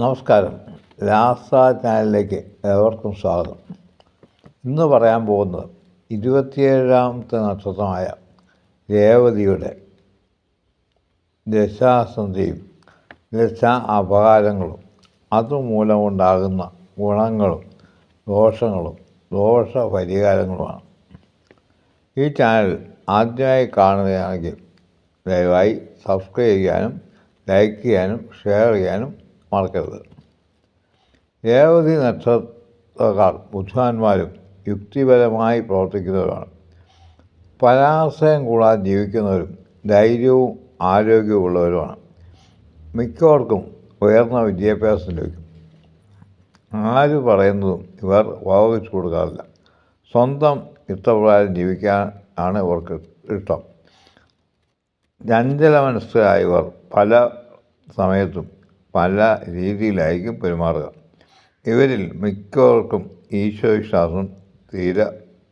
നമസ്കാരം. ലാസ ചാനലിലേക്ക് എല്ലാവർക്കും സ്വാഗതം. ഇന്ന് പറയാൻ പോകുന്നത് ഇരുപത്തിയേഴാമത്തെ നക്ഷത്രമായ രേവതിയുടെ ദശാസന്ധിയും ദശാ അപകാരങ്ങളും അതുമൂലമുണ്ടാകുന്ന ഗുണങ്ങളും ദോഷങ്ങളും ദോഷ പരിഹാരങ്ങളുമാണ് ഈ ചാനൽ ആദ്യമായി കാണുകയാണെങ്കിൽ ദയവായി സബ്സ്ക്രൈബ് ചെയ്യാനും ലൈക്ക് ചെയ്യാനും ഷെയർ ചെയ്യാനും മറക്കരുത്. രേവതി നക്ഷത്രക്കാർ ബുദ്ധിമാന്മാരും യുക്തിപരമായി പ്രവർത്തിക്കുന്നവരാണ്. പരാശ്രയം കൂടാതെ ജീവിക്കുന്നവരും ധൈര്യവും ആരോഗ്യവുമുള്ളവരുമാണ് മിക്കവർക്കും ഉയർന്ന വിദ്യാഭ്യാസം ലഭിക്കും. ആര് പറയുന്നതും ഇവർ വകവെച്ച് കൊടുക്കാറില്ല. സ്വന്തം ഇഷ്ടപ്രകാരം ജീവിക്കാൻ ആണ് ഇവർക്ക് ഇഷ്ടം. ചഞ്ചല മനസ്സുകായവർ പല സമയത്തും പല രീതിയിലായിരിക്കും പെരുമാറുക. ഇവരിൽ മിക്കവർക്കും ഈശ്വരവിശ്വാസം തീരെ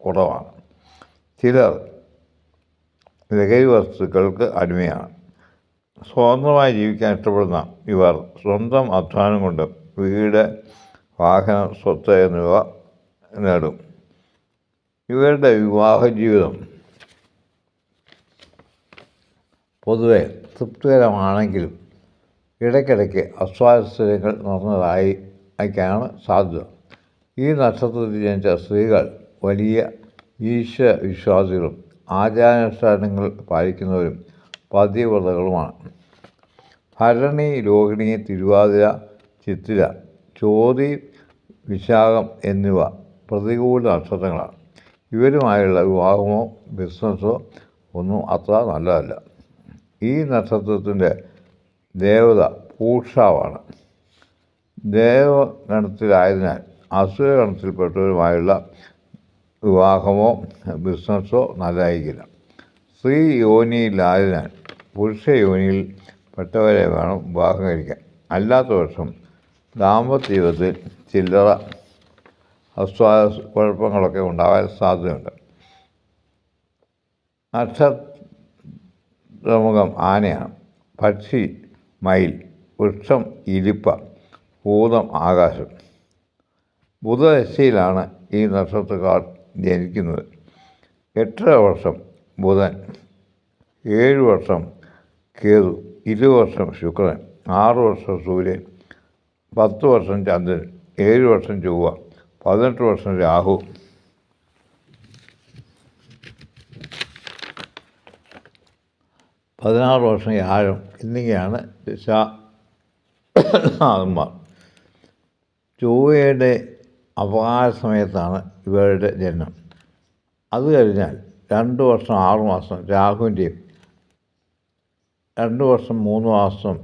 കുറവാണ്. ചിലർ ലഹരി വസ്തുക്കൾക്ക് അടിമയാണ്. സ്വതന്ത്രമായി ജീവിക്കാൻ ഇഷ്ടപ്പെടുന്ന ഇവർ സ്വന്തം അധ്വാനം കൊണ്ട് വീട് വാഹനം സ്വത്ത് എന്നിവ നേടും. ഇവരുടെ വിവാഹ ജീവിതം പൊതുവെ തൃപ്തികരമാണെങ്കിലും ഇടയ്ക്കിടയ്ക്ക് അസ്വാസ്ഥ്യങ്ങൾ നടന്നതായി ഒക്കെയാണ് സാധ്യത. ഈ നക്ഷത്രത്തിൽ ജനിച്ച സ്ത്രീകൾ വലിയ ഈശ്വര വിശ്വാസികളും ആചാരാനുഷ്ഠാനങ്ങൾ പാലിക്കുന്നവരും പതിവ്രതകളുമാണ്. ഭരണി രോഹിണി തിരുവാതിര ചിത്തിര ചോതി വിശാഖം എന്നിവ പ്രതികൂല നക്ഷത്രങ്ങളാണ്. ഇവരുമായുള്ള വിവാഹമോ ബിസിനസ്സോ ഒന്നും അത്ര നല്ലതല്ല. ഈ നക്ഷത്രത്തിന്റെ ദേവത പൂഷാവാണ്. ദേവഗണത്തിലായതിനാൽ അസുരഗണത്തിൽപ്പെട്ടവരുമായുള്ള വിവാഹമോ ബിസിനസ്സോ നല്ലതായിരിക്കില്ല. സ്ത്രീ യോനിയിലായതിനാൽ പുരുഷ യോനിയിൽ പെട്ടവരെ വേണം വിവാഹം കഴിക്കാൻ. അല്ലാത്ത വർഷം ദാമ്പത്യ ജീവിതത്തിൽ ചില്ലറ അസ്വാ കുഴപ്പങ്ങളൊക്കെ ഉണ്ടാകാൻ സാധ്യതയുണ്ട്. നക്ഷത്രമുഖം ആനയാണ്. പക്ഷി മയിൽ വൃക്ഷം ഇരിപ്പ ഭൂതം ആകാശം. ബുധദശയിലാണ് ഈ നക്ഷത്രക്കാർ ജനിക്കുന്നത്. എട്ടര വർഷം ബുധൻ ഏഴ് വർഷം കേതു ഇരുപത് വർഷം ശുക്രൻ ആറ് വർഷം സൂര്യൻ പത്ത് വർഷം ചന്ദ്രൻ ഏഴ് വർഷം ചൊവ്വ പതിനെട്ട് വർഷം രാഹു. പതിനാറ് വർഷം വ്യാഴം എന്നിങ്ങനെയാണ് ദശാന്മാർ ചൊവ്വയുടെ അപകാര സമയത്താണ് ഇവരുടെ ജനനം. അത് കഴിഞ്ഞാൽ രണ്ട് വർഷം ആറ് മാസം രാഹുവിന്റെയും രണ്ട് വർഷം മൂന്ന് മാസം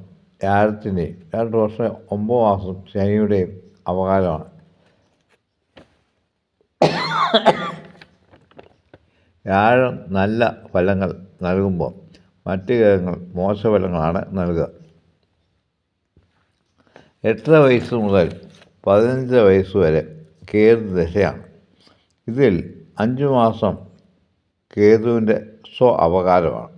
വ്യാഴത്തിന്റെയും രണ്ട് വർഷം ഒമ്പത് മാസം ശനിയുടെയും അപകാരമാണ് വ്യാഴം നല്ല ഫലങ്ങൾ നൽകുമ്പോൾ മറ്റ് ഗ്രഹങ്ങൾ മോശഫലങ്ങളാണ് നൽകുക. എട്ടര വയസ്സ് മുതൽ പതിനഞ്ച് വയസ്സ് വരെ കേതു ദശയാണ്. ഇതിൽ അഞ്ചു മാസം കേതുവിന്റെ സ്വ അപകാരമാണ്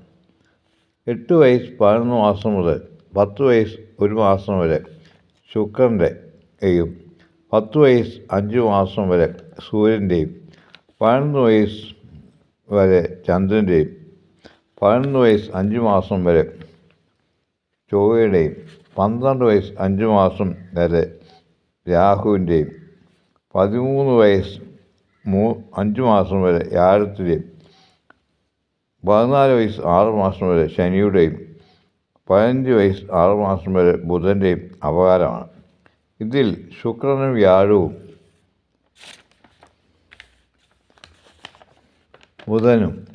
എട്ട് വയസ്സ് പതിനൊന്ന് മാസം മുതൽ പത്ത് വയസ്സ് ഒരു മാസം വരെ ശുക്രന്റെയും പത്ത് വയസ്സ് അഞ്ച് മാസം വരെ സൂര്യന്റെയും പതിനൊന്ന് വയസ്സ് വരെ ചന്ദ്രന്റെയും പതിനൊന്ന് വയസ്സ് അഞ്ച് മാസം വരെ ചൊവ്വയുടെയും പന്ത്രണ്ട് വയസ്സ് അഞ്ച് മാസം വരെ രാഹുവിന്റെയും പതിമൂന്ന് വയസ്സ് മൂ അഞ്ച് മാസം വരെ വ്യാഴത്തിന്റെയും പതിനാല് വയസ്സ് ആറ് മാസം വരെ ശനിയുടെയും പതിനഞ്ച് വയസ്സ് ആറ് മാസം വരെ ബുധന്റെയും അപകാരമാണ്. ഇതിൽ ശുക്രനും വ്യാഴവും ബുധനും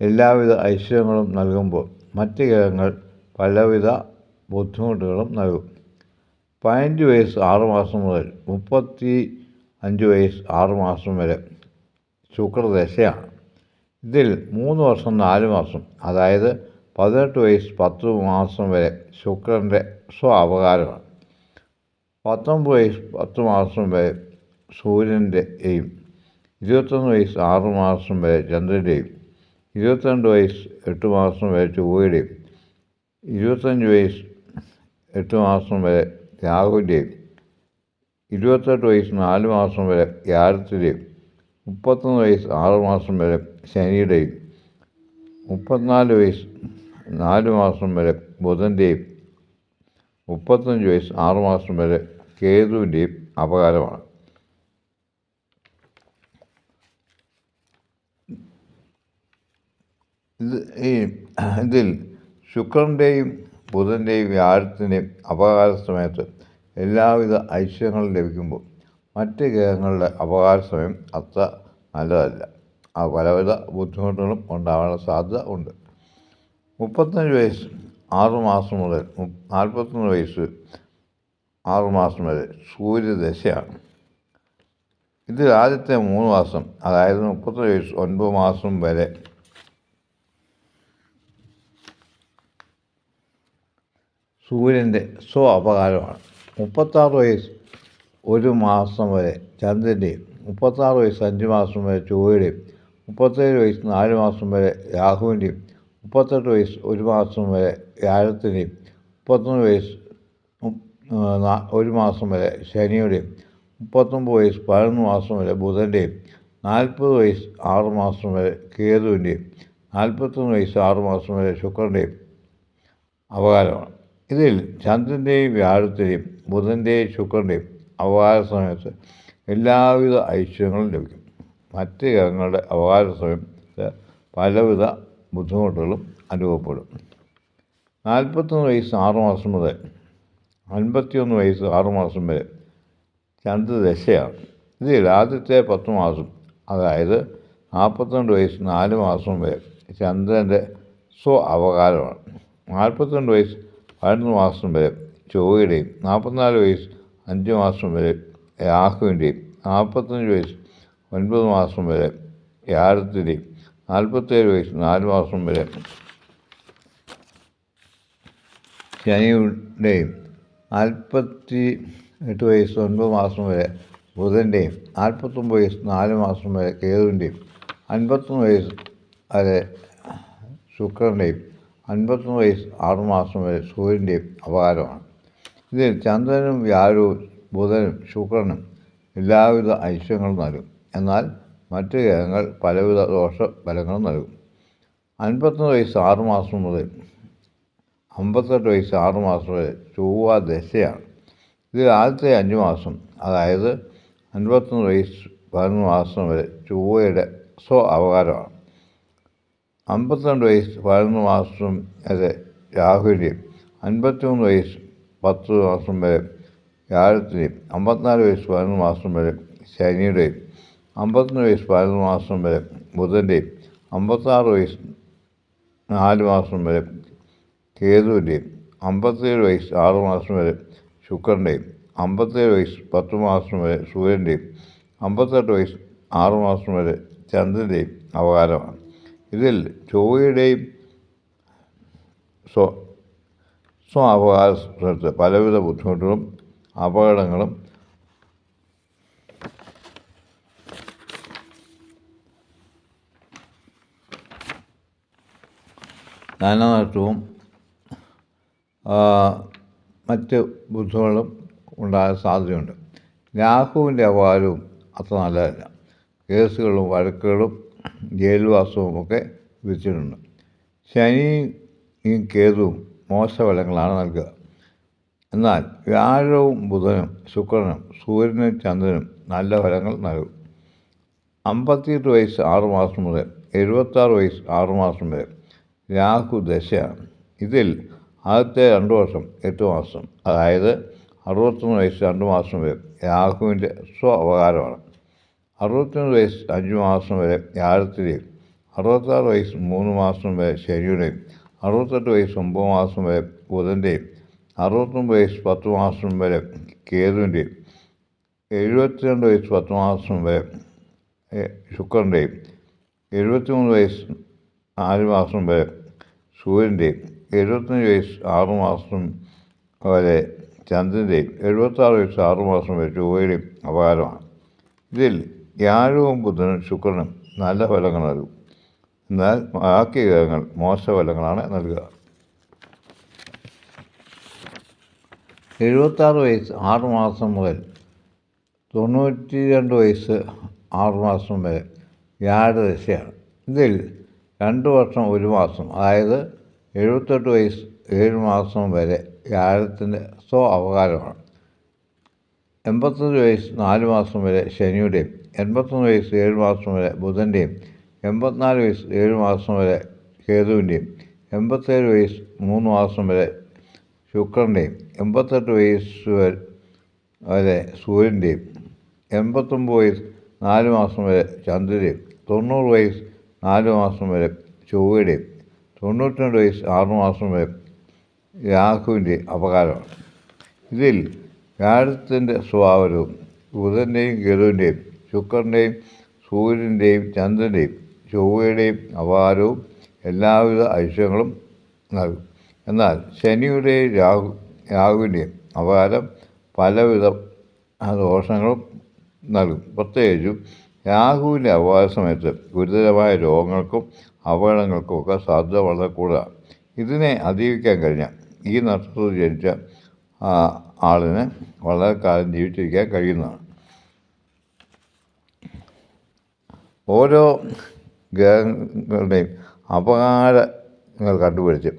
എല്ലാവിധ ഐശ്വര്യങ്ങളും നൽകുമ്പോൾ മറ്റ് ഗ്രഹങ്ങൾ പലവിധ ബുദ്ധിമുട്ടുകളും നൽകും. പതിനഞ്ച് വയസ്സ് ആറ് മാസം മുതൽ മുപ്പത്തി അഞ്ച് വയസ്സ് ആറ് മാസം വരെ ശുക്രദശയാണ്. ഇതിൽ മൂന്ന് വർഷം നാല് മാസം അതായത് പതിനെട്ട് വയസ്സ് പത്ത് മാസം വരെ ശുക്രന്റെ സ്വ അപകാരമാണ് പത്തൊമ്പത് വയസ്സ് പത്ത് മാസം വരെ സൂര്യന്റെയും ഇരുപത്തൊന്ന് വയസ്സ് ആറ് മാസം വരെ ചന്ദ്രന്റെയും ഇരുപത്തിരണ്ട് വയസ്സ് എട്ട് മാസം വരെ ചൊവ്വയുടെയും ഇരുപത്തഞ്ച് വയസ്സ് എട്ട് മാസം വരെ രാഹുവിന്റെയും ഇരുപത്തെട്ട് വയസ്സ് നാല് മാസം വരെ വ്യാഴത്തിന്റെയും മുപ്പത്തൊന്ന് വയസ്സ് ആറ് മാസം വരെ ശനിയുടെയും മുപ്പത്തിനാല് വയസ്സ് നാല് മാസം വരെ ബുധന്റെയും മുപ്പത്തഞ്ച് വയസ്സ് ആറ് മാസം വരെ കേതുവിന്റെയും അപകാരമാണ്. ഇത് ഈ ഇതിൽ ശുക്രന്റെയും ബുധന്റെയും വ്യാഴത്തിന്റെയും അപകാര സമയത്ത് എല്ലാവിധ ഐശ്വര്യങ്ങളും ലഭിക്കുമ്പോൾ മറ്റ് ഗ്രഹങ്ങളുടെ അപകാര സമയം അത്ര നല്ലതല്ല. ആ പലവിധ ബുദ്ധിമുട്ടുകളും ഉണ്ടാവാനുള്ള സാധ്യത ഉണ്ട്. മുപ്പത്തഞ്ച് വയസ്സ് ആറ് മാസം മുതൽ നാൽപ്പത്തൊന്ന് വയസ്സ് ആറ് മാസം വരെ സൂര്യദശയാണ്. ഇതിൽ ആദ്യത്തെ മൂന്ന് മാസം അതായത് മുപ്പത്തഞ്ച് വയസ്സ് ഒൻപത് മാസം വരെ സൂര്യന്റെ സ്വ അപകാരമാണ് മുപ്പത്താറ് വയസ്സ് ഒരു മാസം വരെ ചന്ദ്രന്റെയും മുപ്പത്താറ് വയസ്സ് അഞ്ച് മാസം വരെ ചൊവ്വയുടെയും മുപ്പത്തേഴ് വയസ്സ് നാല് മാസം വരെ രാഹുവിന്റെയും മുപ്പത്തെട്ട് വയസ്സ് ഒരു മാസം വരെ വ്യാഴത്തിന്റെയും മുപ്പത്തൊന്ന് വയസ്സ് ഒരു മാസം വരെ ശനിയുടെയും മുപ്പത്തൊമ്പത് വയസ്സ് പതിനൊന്ന് മാസം വരെ ബുധന്റെയും നാൽപ്പത് വയസ്സ് ആറ് മാസം വരെ കേതുവിന്റെയും നാൽപ്പത്തൊന്ന് വയസ്സ് ആറ് മാസം വരെ ശുക്രന്റെയും അപകാരമാണ്. ഇതിൽ ചന്ദ്രന്റെയും വ്യാഴത്തിന്റെയും ബുധന്റെയും ശുക്രന്റെയും അവകാശ സമയത്ത് എല്ലാവിധ ഐശ്വര്യങ്ങളും ലഭിക്കും. മറ്റ് ഗ്രഹങ്ങളുടെ അവകാശ സമയത്ത് പലവിധ ബുദ്ധിമുട്ടുകളും അനുഭവപ്പെടും. നാൽപ്പത്തൊന്ന് വയസ്സ് ആറുമാസം മുതൽ അൻപത്തിയൊന്ന് വയസ്സ് ആറുമാസം വരെ ചന്ദ്രദശയാണ് ഇതിൽ ആദ്യത്തെ പത്ത് മാസം അതായത് നാൽപ്പത്തിരണ്ട് വയസ്സ് നാല് മാസം വരെ ചന്ദ്രന്റെ സ്വ അവകാരമാണ്. നാൽപ്പത്തിരണ്ട് വയസ്സ് പതിനൊന്ന് മാസം വരെ ചൊവ്വയുടെയും നാൽപ്പത്തിനാല് വയസ്സ് അഞ്ച് മാസം വരെ രാഹുവിന്റെയും നാൽപ്പത്തഞ്ച് വയസ്സ് ഒൻപത് മാസം വരെ യാരത്തിന്റെയും നാൽപ്പത്തേഴ് വയസ്സ് നാല് മാസം വരെ ശനിയുടെയും നാൽപ്പത്തി എട്ട് വയസ്സ് ഒൻപത് മാസം വരെ ബുധന്റെയും നാൽപ്പത്തൊമ്പത് വയസ്സ് നാല് മാസം വരെ കേതുവിന്റെയും അൻപത്തൊന്ന് വയസ്സ് വരെ ശുക്രന്റെയും അൻപത്തൊന്ന് വയസ്സ് ആറുമാസം വരെ സൂര്യന്റെയും അപകാരമാണ്. ഇതിൽ ചന്ദ്രനും വ്യാഴവും ബുധനും ശുക്രനും എല്ലാവിധ ഐശ്വര്യങ്ങളും നൽകും. എന്നാൽ മറ്റ് ഗ്രഹങ്ങൾ പലവിധ ദോഷ ഫലങ്ങളും നൽകും. അൻപത്തൊന്ന് വയസ്സ് ആറുമാസം മുതൽ അമ്പത്തെട്ട് വയസ്സ് ആറുമാസം വരെ ചൊവ്വ ദശയാണ്. ഇതിൽ ആദ്യത്തെ അഞ്ച് മാസം അതായത് അൻപത്തൊന്ന് വയസ്സ് പതിനൊന്ന് മാസം വരെ ചൊവ്വയുടെ സ്വ അവകാരമാണ് അമ്പത്തിരണ്ട് വയസ്സ് പതിനൊന്ന് മാസം വരെ രാഹുവിന്റെയും അൻപത്തിമൂന്ന് വയസ്സ് പത്ത് മാസം വരെ വ്യാഴത്തിന്റെയും അമ്പത്തിനാല് വയസ്സ് പതിനൊന്ന് മാസം വരെ ശനിയുടെയും അമ്പത്തൊന്ന് വയസ്സ് പതിനൊന്ന് മാസം വരെ ബുധന്റെയും അമ്പത്താറ് വയസ്സ് നാല് മാസം വരെ കേതുവിന്റെയും അമ്പത്തേഴ് വയസ്സ് ആറ് മാസം വരെ ശുക്രന്റെയും അമ്പത്തേഴ് വയസ്സ് പത്ത് മാസം വരെ സൂര്യന്റെയും അമ്പത്തെട്ട് വയസ്സ് ആറ് മാസം വരെ ചന്ദ്രന്റെയും അവകാരമാണ്. ഇതിൽ ചൊവ്വയുടെയും സ്വ സ്വ അവകാശത്ത് പലവിധ ബുദ്ധിമുട്ടുകളും അപകടങ്ങളും ധനനഷ്ടവും ആ, മറ്റ് ബുദ്ധിമുട്ടുകളും ഉണ്ടാകാൻ സാധ്യതയുണ്ട്. രാഹുവിന്റെ അപകാരവും അത്ര നല്ലതല്ല. കേസുകളും വഴക്കുകളും ജയിൽവാസവും ഒക്കെ വിധിച്ചിട്ടുണ്ട്. ശനിയും കേതുവും മോശഫലങ്ങളാണ് നൽകുക. എന്നാൽ വ്യാഴവും ബുധനും ശുക്രനും സൂര്യനും ചന്ദ്രനും നല്ല ഫലങ്ങൾ നൽകും. അമ്പത്തിയെട്ട് വയസ്സ് ആറ് മാസം മുതൽ എഴുപത്താറ് വയസ്സ് ആറ് മാസം വരെ രാഹു ദശയാണ്. ഇതിൽ ആദ്യത്തെ രണ്ട് വർഷം എട്ട് മാസം അതായത് അറുപത്തൊന്ന് വയസ്സ് രണ്ട് മാസം വരെ രാഹുവിന്റെ സ്വ അവകാരമാണ് അറുപത്തൊന്ന് വയസ്സ് അഞ്ച് മാസം വരെ വ്യാഴത്തിന്റെയും അറുപത്താറ് വയസ്സ് മൂന്ന് മാസം വരെ ശനിയുടെയും അറുപത്തെട്ട് വയസ്സ് ഒമ്പത് മാസം വരെ ബുധന്റെയും അറുപത്തൊമ്പത് വയസ്സ് പത്ത് മാസം വരെ കേതുവിന്റെയും എഴുപത്തിരണ്ട് വയസ്സ് പത്ത് മാസം വരെ ശുക്രന്റെയും എഴുപത്തിമൂന്ന് വയസ്സ് നാല് മാസം വരെ സൂര്യന്റെയും എഴുപത്തഞ്ച് വയസ്സ് ആറ് മാസം വരെ ചന്ദ്രന്റെയും എഴുപത്താറ് വയസ്സ് ആറ് മാസം വരെ ചൊവ്വയുടെയും അപകാരമാണ്. ഇതിൽ വ്യാഴവും ബുധനും ശുക്രനും നല്ല ഫലങ്ങൾ നൽകും. എന്നാൽ ബാക്കി ഗ്രഹങ്ങൾ മോശഫലങ്ങളാണ് നൽകുക. എഴുപത്താറ് വയസ്സ് ആറ് മാസം മുതൽ തൊണ്ണൂറ്റി രണ്ട് വയസ്സ് ആറ് മാസം വരെ വ്യാഴദശയാണ് ഇതിൽ രണ്ട് വർഷം ഒരു മാസം അതായത് എഴുപത്തെട്ട് വയസ്സ് ഏഴ് മാസം വരെ വ്യാഴത്തിന്റെ സ്വ അവകാശമാണ് എൺപത്തഞ്ച് വയസ്സ് നാല് മാസം വരെ ശനിയുടെയും എൺപത്തൊന്ന് വയസ്സ് ഏഴ് മാസം വരെ ബുധന്റെയും എൺപത്തിനാല് വയസ്സ് ഏഴ് മാസം വരെ കേതുവിന്റെയും എൺപത്തേഴ് വയസ്സ് മൂന്ന് മാസം വരെ ശുക്രന്റെയും എൺപത്തെട്ട് വയസ്സ് വരെ സൂര്യന്റെയും എൺപത്തൊമ്പത് വയസ്സ് നാല് മാസം വരെ ചന്ദ്രന്റെയും തൊണ്ണൂറ് വയസ്സ് നാല് മാസം വരെ ചൊവ്വയുടെയും തൊണ്ണൂറ്റി രണ്ട് വയസ്സ് ആറ് മാസം വരെ രാഹുവിന്റെ അപകാരമാണ്. ഇതിൽ വ്യാഴത്തിന്റെ സ്വഭാവവും ബുധന്റെയും ഗരുവിന്റെയും ശുക്രന്റെയും സൂര്യന്റെയും ചന്ദ്രന്റെയും ചൊവ്വയുടെയും അപാരവും എല്ലാവിധ ഐശ്വര്യങ്ങളും നൽകും. എന്നാൽ ശനിയുടെയും രാഹു രാഹുവിന്റെയും അപാരം പലവിധ ദോഷങ്ങളും നൽകും. പ്രത്യേകിച്ചും രാഹുവിന്റെ അപകാര സമയത്ത് ഗുരുതരമായ രോഗങ്ങൾക്കും അപകടങ്ങൾക്കും ഒക്കെ സാധ്യത വളരെ കൂടുതലാണ്. ഇതിനെ അതിജീവിക്കാൻ കഴിഞ്ഞ ഈ നക്ഷത്രത്തിൽ ജനിച്ച ആളിന് വളരെ കാലം ജീവിച്ചിരിക്കാൻ കഴിയുന്നതാണ്. ഓരോ ഗ്രഹങ്ങളുടെയും അപകാരങ്ങൾ കണ്ടുപിടിച്ച്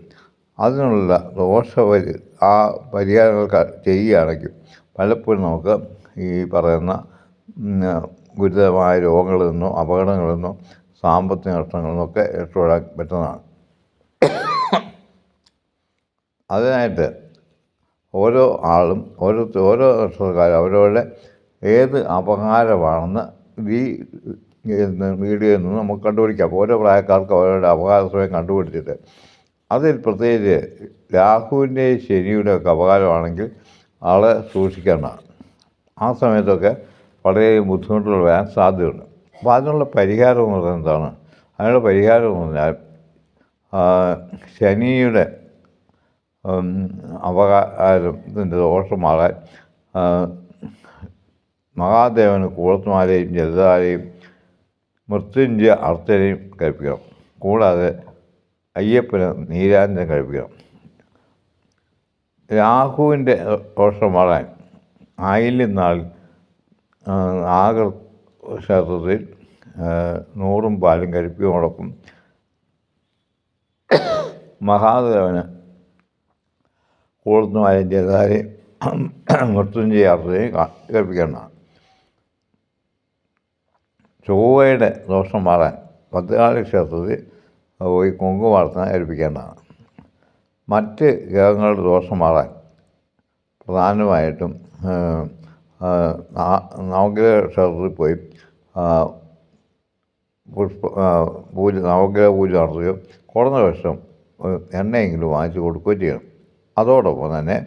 അതിനുള്ള ദോഷപരി ആ പരിഹാരങ്ങൾ ചെയ്യുകയാണെങ്കിൽ പലപ്പോഴും നമുക്ക് ഈ പറയുന്ന ഗുരുതരമായ രോഗങ്ങളിൽ നിന്നോ അപകടങ്ങളിൽ നിന്നോ സാമ്പത്തിക നഷ്ടങ്ങളിൽ നിന്നൊക്കെ രക്ഷപ്പെടാൻ പറ്റുന്നതാണ്. അതിനായിട്ട് ഓരോ ആളും ഓരോ ഓരോ നക്ഷത്രക്കാരും അവരവരുടെ ഏത് അപകാരമാണെന്ന് ഈ വീഡിയോയിൽ നിന്ന് നമുക്ക് കണ്ടുപിടിക്കാം. ഓരോ പ്രായക്കാർക്കും അവരുടെ സമയം കണ്ടുപിടിച്ചിട്ട്. അതിൽ പ്രത്യേകിച്ച് രാഹുവിന്റെയും ശനിയുടെ ഒക്കെ അപകാരമാണെങ്കിൽ ആളെ സൂക്ഷിക്കണം ആ സമയത്തൊക്കെ വളരെ ബുദ്ധിമുട്ടുകൾ വരാൻ സാധ്യതയുണ്ട്. അപ്പോൾ അതിനുള്ള പരിഹാരം എന്ന് പറയുന്നത് എന്താണ്? അതിനുള്ള പരിഹാരം എന്ന് പറഞ്ഞാൽ ശനിയുടെ അപകാരത്തിന്റെ ദോഷം മാറാൻ മഹാദേവന് കൂളത്തുമാരെയും ജലധാരയും മൃത്യുഞ്ജയ അർച്ചനയും കഴിപ്പിക്കണം. കൂടാതെ അയ്യപ്പന് നീരാഞ്ജനം കഴിപ്പിക്കണം. രാഹുവിന്റെ ദോഷം മാറാൻ ആയില്യം നാൾ ആഗർ ക്ഷേത്രത്തിൽ നൂറും പാലും കഴിപ്പിക്കുന്നതോടൊപ്പം മഹാദേവന് കൂടുന്നതായ ജലധാരയും മൃത്യുഞ്ജയ അർച്ചനയും കാ- കഴിപ്പിക്കേണ്ടതാണ് ചൊവ്വയുടെ ദോഷം മാറാൻ ഭദ്രകാളി ക്ഷേത്രത്തിൽ പോയി കുങ്കുമാർച്ചന ഏൽപ്പിക്കേണ്ടതാണ്. മറ്റ് ഗ്രഹങ്ങളുടെ ദോഷം മാറാൻ പ്രധാനമായിട്ടും നവഗ്രഹ ക്ഷേത്രത്തിൽ പോയി പുഷ്പ പൂജ നവഗ്രഹ പൂജ നടത്തുകയോ കുറഞ്ഞ വർഷം എണ്ണയെങ്കിലും വാങ്ങിച്ചു കൊടുക്കുകയും ചെയ്യണം. അതോടൊപ്പം തന്നെ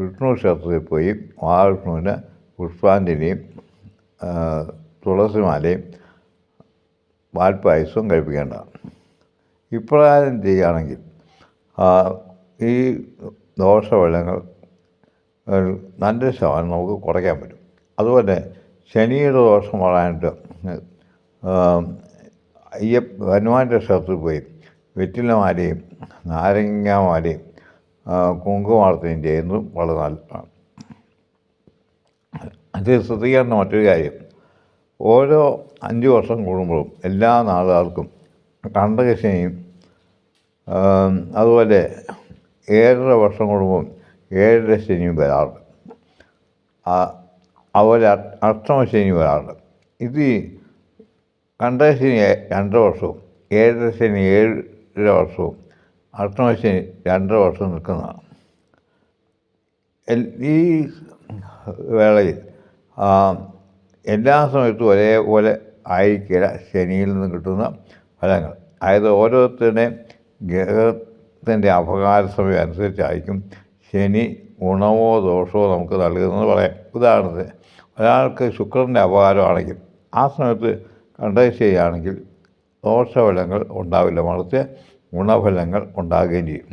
വിഷ്ണു ക്ഷേത്രത്തിൽ പോയി മഹാവിഷ്ണുവിന് പുഷ്പാഞ്ജലിയും തുളസിമാലയും പാൽപ്പായസവും കഴിപ്പിക്കേണ്ടതാണ്. ഇപ്രകാരം ചെയ്യുകയാണെങ്കിൽ ഈ ദോഷഫലങ്ങൾ ഒരു നല്ലൊരു ശതമാനം നമുക്ക് കുറയ്ക്കാൻ പറ്റും. അതുപോലെ ശനിയുടെ ദോഷം വളരാനായിട്ട് അയ്യ ഹനുമാന്റെ ക്ഷേത്രത്തിൽ പോയി വെറ്റിലമാലയും നാരങ്ങാമാലയും കുങ്കുമാർത്തയും ചെയ്യുന്നതും വളരെ നല്ലതാണ്. അത് ശ്രദ്ധിക്കേണ്ട മറ്റൊരു കാര്യം ഓരോ അഞ്ച് വർഷം കൂടുമ്പോഴും എല്ലാ നാളുകാർക്കും കണ്ടകശനിയും അതുപോലെ ഏഴര വർഷം കൂടുമ്പോൾ ഏഴര ശനിയും വരാറുണ്ട്. അതുപോലെ അഷ്ടമ അഷ്ടമശനി വരാറുണ്ട്. ഇത് കണ്ടകശനി രണ്ടര വർഷവും ഏഴര ശനി ഏഴര വർഷവും അഷ്ടമശനി രണ്ടര വർഷവും നിൽക്കുന്നതാണ്. ഈ വേളയിൽ എല്ലാ സമയത്തും ഒരേപോലെ ആയിരിക്കില്ല ശനിയിൽ നിന്ന് കിട്ടുന്ന ഫലങ്ങൾ. അതായത് ഓരോരുത്തരുടെയും ഗ്രഹത്തിന്റെ അപകാര സമയം അനുസരിച്ചായിരിക്കും ശനി ഗുണമോ ദോഷമോ നമുക്ക് നൽകുന്നത് പറയാം. ഉദാഹരണത്തിന് ഒരാൾക്ക് ശുക്രന്റെ അപകാരമാണെങ്കിൽ ആ സമയത്ത് കണ്ടത് ചെയ്യുകയാണെങ്കിൽ ദോഷഫലങ്ങൾ ഉണ്ടാവില്ല മറിച്ച് ഗുണഫലങ്ങൾ ഉണ്ടാകുകയും ചെയ്യും.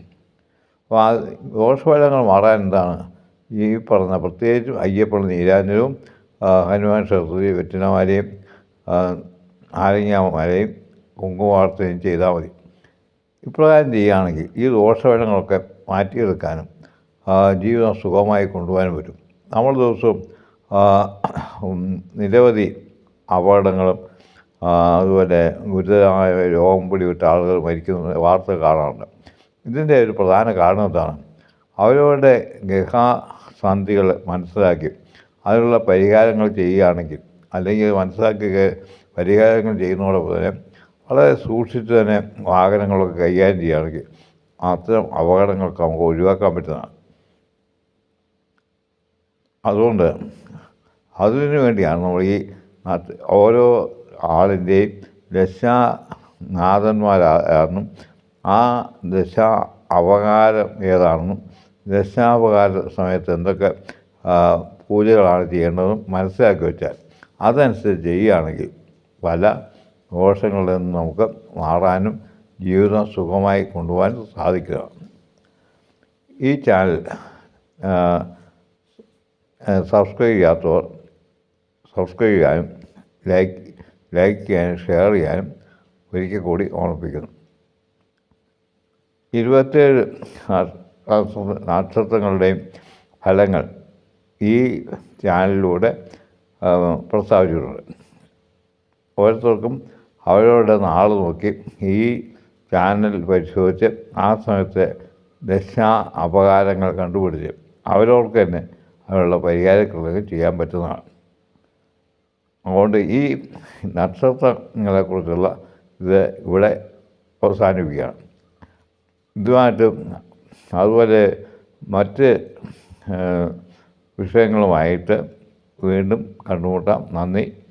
അപ്പോൾ ആ ദോഷഫലങ്ങൾ മാറാൻ എന്താണ്? ഈ പറഞ്ഞ പ്രത്യേകിച്ചും അയ്യപ്പൻ നീരാഞ്ജനവും ഹനുമാൻ ക്ഷേത്രത്തിൽ വെറ്റിനമാലയും നാരങ്ങാമലയും കുങ്കുമാർത്തയും ചെയ്താൽ മതി. ഇപ്രകാരം ചെയ്യുകയാണെങ്കിൽ ഈ ദോഷഫലങ്ങളൊക്കെ മാറ്റിയെടുക്കാനും ജീവിതം സുഖമായി കൊണ്ടുപോകാനും പറ്റും. നമ്മൾ ദിവസവും നിരവധി അപകടങ്ങളും അതുപോലെ ഗുരുതരമായ രോഗം പിടിവിട്ട ആളുകൾ മരിക്കുന്ന വാർത്ത കാണാറുണ്ട്. ഇതിന്റെ ഒരു പ്രധാന കാരണം എന്താണ്? അവരവരുടെ ഗൃഹസന്ധികൾ മനസ്സിലാക്കി അതിനുള്ള പരിഹാരങ്ങൾ ചെയ്യുകയാണെങ്കിൽ അല്ലെങ്കിൽ മനസ്സിലാക്കി പരിഹാരങ്ങൾ ചെയ്യുന്നതോടൊപ്പം തന്നെ വളരെ സൂക്ഷിച്ച് തന്നെ വാഹനങ്ങളൊക്കെ കൈകാര്യം ചെയ്യുകയാണെങ്കിൽ അത്തരം അപകടങ്ങൾക്ക് നമുക്ക് ഒഴിവാക്കാൻ പറ്റുന്നതാണ്. അതുകൊണ്ട് അതിനു വേണ്ടിയാണ് നമ്മൾ ഈ ഓരോ ആളിന്റെയും ദശാനാഥന്മാരാണെന്നും ആ ദശ അവകാരം ഏതാണെന്നും ദശാപകാര സമയത്ത് എന്തൊക്കെ പൂജകളാണ് ചെയ്യേണ്ടതെന്ന് മനസ്സിലാക്കി വെച്ചാൽ അതനുസരിച്ച് ചെയ്യുകയാണെങ്കിൽ പല ദോഷങ്ങളിൽ നിന്ന് നമുക്ക് മാറാനും ജീവിതം സുഖമായി കൊണ്ടുപോകാനും സാധിക്കുക ഈ ചാനൽ സബ്സ്ക്രൈബ് ചെയ്യാത്തവർ സബ്സ്ക്രൈബ് ചെയ്യാനും ലൈക്ക് ലൈക്ക് ചെയ്യാനും ഷെയർ ചെയ്യാനും ഒരിക്കൽ കൂടി ഓർമ്മിപ്പിക്കുന്നു. ഇരുപത്തേഴ് നക്ഷ- നക്ഷത്രങ്ങളുടെയും ഫലങ്ങൾ ഈ ചാനലിലൂടെ പ്രസ്താവിച്ചിട്ടുണ്ട് ഓരോരുത്തർക്കും അവരവരുടെ നാൾ നോക്കി ഈ ചാനൽ പരിശോധിച്ച് ആ സമയത്തെ ദശാ അപകാരങ്ങൾ കണ്ടുപിടിച്ച് അവരവർക്ക് തന്നെ അതിനുള്ള പരിഹാരക്രിയകൾ ചെയ്യാൻ പറ്റുന്നതാണ്. അതുകൊണ്ട് ഈ നക്ഷത്രങ്ങളെക്കുറിച്ചുള്ള ഇത് ഇവിടെ അവസാനിപ്പിക്കുകയാണ്. ഇതുമായിട്ട് അതുപോലെ മറ്റ് വിഷയങ്ങളുമായിട്ട് വീണ്ടും കണ്ടുമുട്ടാം. നന്ദി.